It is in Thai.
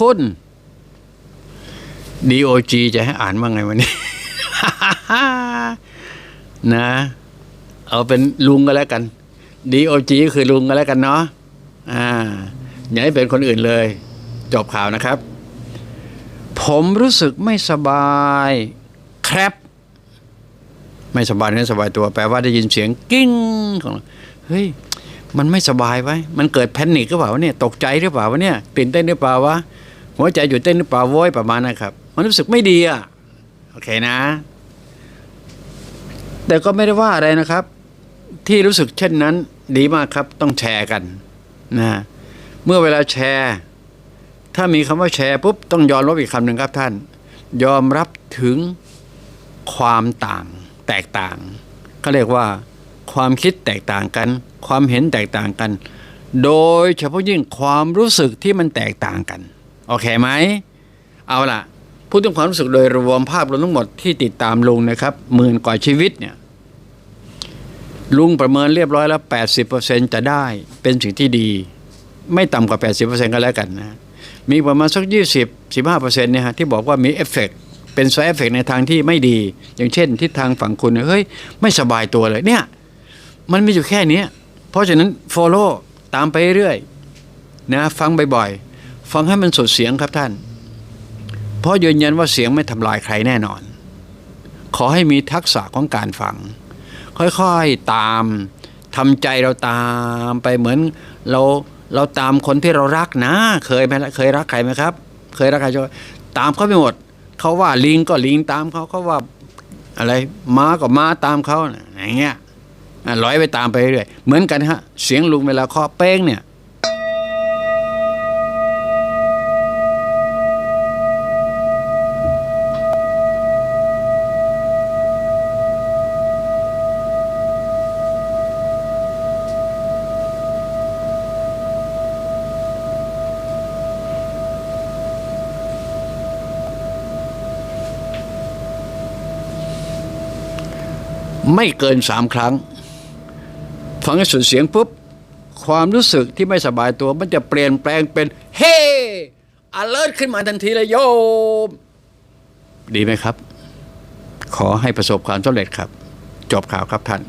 คุณ DOG จะให้อ่านว่าไงวันนี้ นะ เอาเป็นลุงก็แล้วกัน DOG ก็คือลุงก็แล้วกันเนาะอ่าอย่าให้เป็นคนอื่นเลย จบข่าวนะครับ ผมรู้สึกไม่สบายครับไม่สบายเนื้อสบายตัวแปลว่าได้ยินเสียงกิ้งของเราเฮ้ยมันไม่สบายไว้ มันเกิดแพนิคหรือเปล่าวะเนี่ย ตกใจหรือเปล่าวะเนี่ยตื่นเต้นหรือเปล่าวะ หัวใจหยุดเต้นหรือเปล่าโว้ยประมาณนะครับ มันรู้สึกไม่ดีอะโอเคนะ แต่ก็ไม่ได้ว่าอะไรนะครับ ที่รู้สึกเช่นนั้น ดีมากครับ ต้องแชร์กันนะเมื่อเวลาแชร์ ถ้ามีคำว่าแชร์ปุ๊บต้องยอมรับอีกคำหนึ่งครับท่าน ยอมรับถึงความต่างแตกต่างก็เรียกว่า ความคิดแตกต่างกัน ความเห็นแตกต่างกัน โดยเฉพาะยิ่งความรู้สึกที่มันแตกต่างกัน โอเคไหม เอาล่ะ พูดถึงความรู้สึกโดยรวมภาพรวมทั้งหมดที่ติดตามลุงนะครับหมื่นกว่าชีวิตเนี่ยลุงประเมินเรียบร้อยแล้ว 80%จะได้เป็นสิ่งที่ดี ไม่ต่ำกว่า 80%ก็แล้วกันนะ มีประมาณสัก 20 15%เนี่ยฮะที่บอกว่ามีเอฟเฟกต์เป็น side effect ในทางที่ไม่ดี อย่างเช่นทิศทางฝั่งคุณเฮ้ย ไม่สบายตัวเลยเนี่ย มันมีอยู่แค่นี้เพราะฉะนั้น follow ตามไปเรื่อยนะ ฟังบ่อยๆ ฟังให้มันสดเสียงครับท่าน เพราะยืนยันว่าเสียงไม่ทำลายใครแน่นอน ขอให้มีทักษะของการฟัง ค่อยๆตามทำใจเราตามไปเหมือนเราเราตามคนที่เรารักนะ เคยไหมเคยรักใครไหมครับ เคยรักใครจะตามเขาไปหมด เขาว่าลิงก็ลิงตามเขาเขาว่าอะไรม้าก็ม้าตามเขาอย่างเงี้ยอะร้อยไปตามไปเรื่อยเหมือนกันฮะ เสียงลุงเวลาเคาะเป้งเนี่ย ไม่เกินสามครั้ง ฟังให้สุดเสียงปุ๊บ ความรู้สึกที่ไม่สบายตัวมันจะเปลี่ยนแปลงเป็น เฮ้อเลิศขึ้นมาทันทีเลยโยม ดีไหมครับ ขอให้ประสบความสำเร็จครับ จบข่าวครับท่าน